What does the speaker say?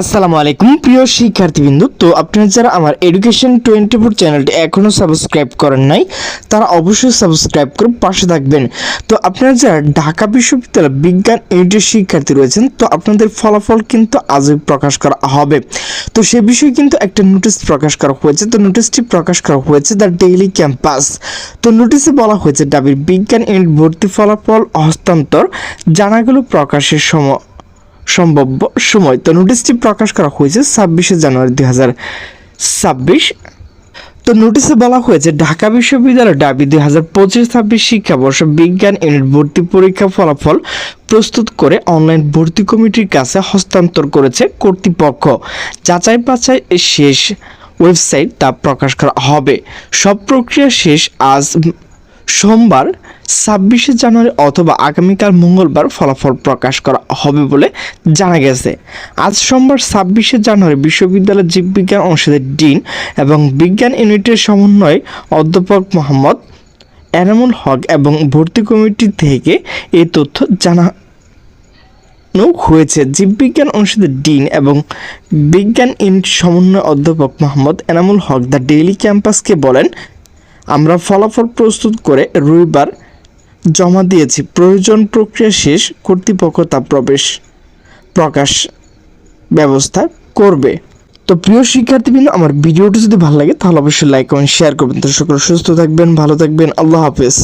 আসসালামু আলাইকুম, প্রিয় শিক্ষার্থীবৃন্দু। তো আপনারা যারা আমার এডুকেশন টোয়েন্টি ফোর চ্যানেলটি এখনও সাবস্ক্রাইব করেন নাই, তারা অবশ্যই সাবস্ক্রাইব করে পাশে থাকবেন। তো আপনারা যারা ঢাকা বিশ্ববিদ্যালয় বিজ্ঞান ইউনিটের শিক্ষার্থী রয়েছেন, তো আপনাদের ফলাফল কিন্তু আজই প্রকাশ করা হবে। তো সে বিষয়ে কিন্তু একটা নোটিশ প্রকাশ করা হয়েছে। তো নোটিশটি প্রকাশ করা হয়েছে দ্য ডেইলি ক্যাম্পাস তো নোটিশে বলা হয়েছে, ডাবির বিজ্ঞান ইউনিট ভর্তি ফলাফল হস্তান্তর জানাগুলো প্রকাশের সময় সম্ভাব্য সময়। তো নোটিশটি প্রকাশ করা হয়েছে ছাব্বিশে জানুয়ারি দুই হাজার ছাব্বিশ। তো নোটিশে বলা হয়েছে, ঢাকা বিশ্ববিদ্যালয় ডাবি দুই হাজার পঁচিশ ছাব্বিশ শিক্ষাবর্ষ বিজ্ঞান ইউনিট ভর্তি পরীক্ষা ফলাফল প্রস্তুত করে অনলাইন ভর্তি কমিটির কাছে হস্তান্তর করেছে কর্তৃপক্ষ। যাচাই বাছাই শেষ ওয়েবসাইট তা প্রকাশ করা হবে। সব প্রক্রিয়া শেষ আজ সোমবার ছাব্বিশে জানুয়ারি অথবা আগামীকাল মঙ্গলবার ফলাফল প্রকাশ করা হবে বলে জানা গেছে। আজ সোমবার ছাব্বিশে জানুয়ারি বিশ্ববিদ্যালয়ের জীববিজ্ঞান অনুষদের ডিন এবং বিজ্ঞান ইউনিটের সমন্বয় অধ্যাপক মোহাম্মদ এনামুল হক এবং ভর্তি কমিটি থেকে এই তথ্য জানা হয়েছে। জীববিজ্ঞান অনুষদের ডিন এবং বিজ্ঞান ইউনিট সমন্বয় অধ্যাপক মোহাম্মদ এনামুল হক দ্য ডেইলি ক্যাম্পাসকে বলেন আমরা ফলাফল প্রস্তুত করে রবিবার জমা দিয়েছি। প্রয়োজন প্রক্রিয়া শেষ, কর্তৃপক্ষ তা প্রবেশ, প্রকাশ ব্যবস্থা করবে। তো প্রিয় শিক্ষার্থীবৃন্দ, আমার ভিডিওটি যদি ভালো লাগে, তাহলে অবশ্যই লাইক কমেন্ট শেয়ার করবেন। তো সুস্থ থাকবেন, ভালো থাকবেন। আল্লাহ হাফেজ।